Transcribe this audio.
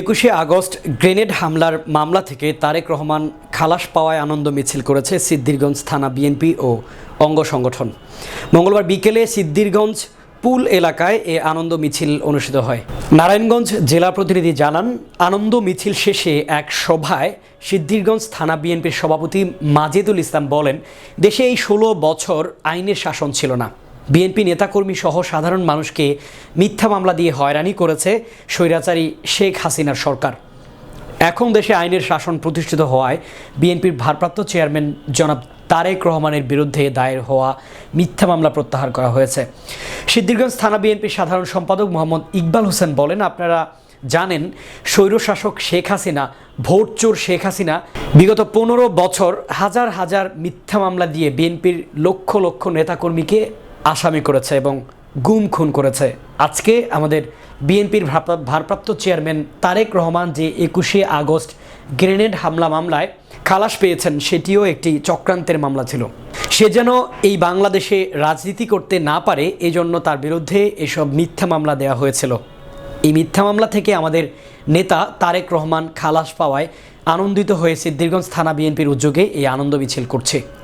একুশে August grenade হামলার মামলা থেকে তারেক রহমান খালাস পাওয়ায় আনন্দ মিছিল করেছে সিদ্ধিরগঞ্জ থানা বিএনপি ও অঙ্গ সংগঠন। মঙ্গলবার বিকেলে সিদ্দিরগঞ্জ পুল এলাকায় এ আনন্দ মিছিল অনুষ্ঠিত হয়। নারায়ণগঞ্জ জেলা প্রতিনিধি জানান, আনন্দ মিছিল শেষে এক সভায় সিদ্ধিরগঞ্জ থানা বিএনপির সভাপতি মাজেদুল ইসলাম বলেন, দেশে এই ষোলো বছর আইনের শাসন ছিল না। বিএনপি নেতাকর্মী সহ সাধারণ মানুষকে মিথ্যা মামলা দিয়ে হয়রানি করেছে স্বৈরাচারী শেখ হাসিনার সরকার। এখন দেশে আইনের শাসন প্রতিষ্ঠিত হওয়ায় বিএনপির ভারপ্রাপ্ত চেয়ারম্যান জনাব তারেক রহমানের বিরুদ্ধে দায়ের হওয়া মিথ্যা মামলা প্রত্যাহার করা হয়েছে। সিদ্দিরগঞ্জ থানা বিএনপির সাধারণ সম্পাদক মোহাম্মদ ইকবাল হোসেন বলেন, আপনারা জানেন, স্বৈরশাসক শেখ হাসিনা ভোট চোর শেখ হাসিনা, বিগত পনেরো বছর হাজার হাজার মিথ্যা মামলা দিয়ে বিএনপির লক্ষ লক্ষ নেতাকর্মীকে আসামি করেছে এবং গুম, খুন করেছে। আজকে আমাদের বিএনপির ভারপ্রা- ভারপ্রাপ্ত চেয়ারম্যান তারেক রহমান যে একুশে আগস্ট গ্রেনেড হামলা মামলায় খালাস পেয়েছেন, সেটিও একটি চক্রান্তের মামলা ছিল। সে যেন এই বাংলাদেশে রাজনীতি করতে না পারে, এজন্য তার বিরুদ্ধে এসব মিথ্যা মামলা দেওয়া হয়েছিল। এই মিথ্যা মামলা থেকে আমাদের নেতা তারেক রহমান খালাস পাওয়ায় আনন্দিত হয়েছে। সিদ্দিরগঞ্জ থানা বিএনপির উদ্যোগে এই আনন্দ মিছিল করছে।